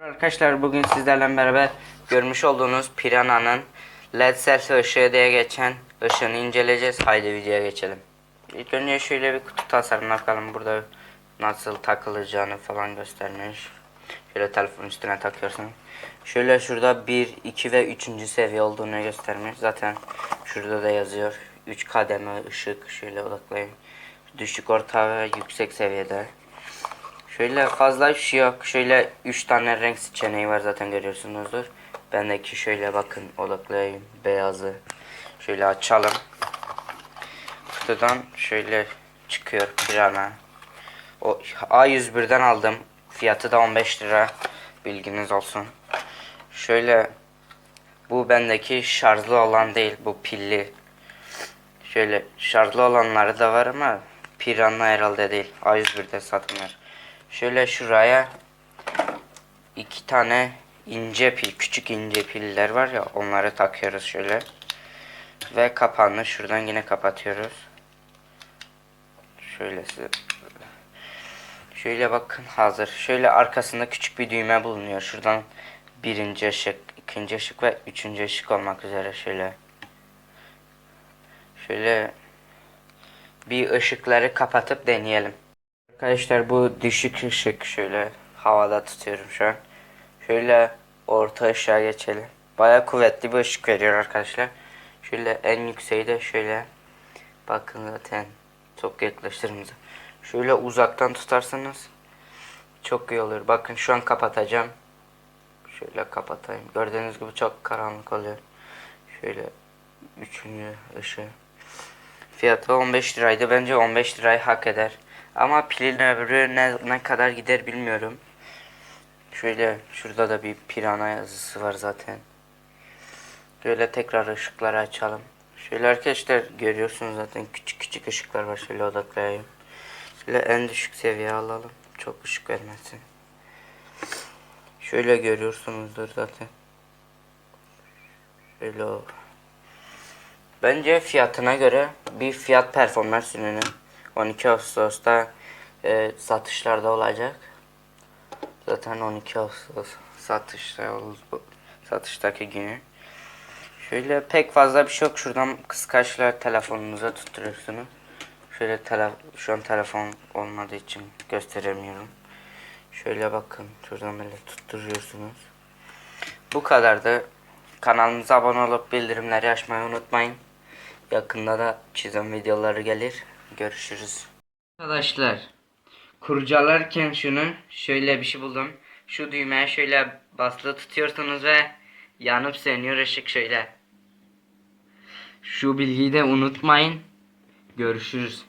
Arkadaşlar bugün sizlerle beraber görmüş olduğunuz Piranha'nın LED selfie ışığı diye geçen ışığını inceleyeceğiz. Haydi videoya geçelim. İlk önce şöyle bir kutu tasarımına bakalım. Burada nasıl takılacağını falan göstermiş. Şöyle telefonun üstüne takıyorsun. Şöyle şurada 1, 2 ve 3. seviye olduğunu göstermiş. Zaten şurada da yazıyor. 3 kademe ışık. Şöyle odaklayın. Düşük, orta ve yüksek seviyede. Şöyle fazla bir şey yok. Şöyle 3 tane renk seçeneği var zaten görüyorsunuzdur. Bendeki şöyle bakın odaklayayım. Beyazı. Şöyle açalım. Kutudan şöyle çıkıyor pirana. O A101'den aldım. Fiyatı da 15 lira. Bilginiz olsun. Şöyle bu bendeki şarjlı olan değil. Bu pilli. Şöyle şarjlı olanları da var ama Piranha herhalde değil. A101'de satılır. Şöyle şuraya iki tane ince pil, küçük ince piller var ya onları takıyoruz şöyle. Ve kapağını şuradan yine kapatıyoruz. Şöyle size Şöyle bakın hazır. Şöyle arkasında küçük bir düğme bulunuyor. Şuradan birinci ışık, ikinci ışık ve üçüncü ışık olmak üzere şöyle. Şöyle bir ışıkları kapatıp deneyelim. Arkadaşlar bu düşük ışık şöyle havada tutuyorum şu an. Şöyle orta ışığa geçelim. Baya kuvvetli bir ışık veriyor arkadaşlar. Şöyle en yükseği de şöyle. Bakın zaten çok yaklaştırımıza. Şöyle uzaktan tutarsanız çok iyi olur. Bakın şu an kapatacağım. Şöyle kapatayım. Gördüğünüz gibi çok karanlık oluyor. Şöyle üçüncü ışığı. Fiyatı 15 liraydı. Bence 15 lirayı hak eder. Ama pilin ömrü ne, ne kadar gider bilmiyorum. Şöyle şurada da bir pirana yazısı var zaten. Şöyle tekrar ışıkları açalım. Şöyle arkadaşlar görüyorsunuz zaten küçük küçük ışıklar var. Şöyle odaklayayım. Şöyle en düşük seviye alalım. Çok ışık vermesin. Şöyle görüyorsunuzdur zaten. Şöyle o. Bence fiyatına göre bir fiyat performans ürünü. 12 Ağustos'ta e, satışlarda olacak. Zaten 12 Ağustos satışta satıştaki günü. Şöyle pek fazla bir şey yok. Şuradan kıskaçla telefonunuza tutturuyorsunuz. Şöyle tele, şu an telefon olmadığı için gösteremiyorum. Şöyle bakın. Şuradan böyle tutturuyorsunuz. Bu kadardı. Kanalımıza abone olup bildirimleri açmayı unutmayın. Yakında da çizim videoları gelir. Görüşürüz. Arkadaşlar kurcalarken şunu şöyle bir şey buldum. Şu düğmeye şöyle basılı tutuyorsunuz ve yanıp sönüyor ışık şöyle. Şu bilgiyi de unutmayın. Görüşürüz.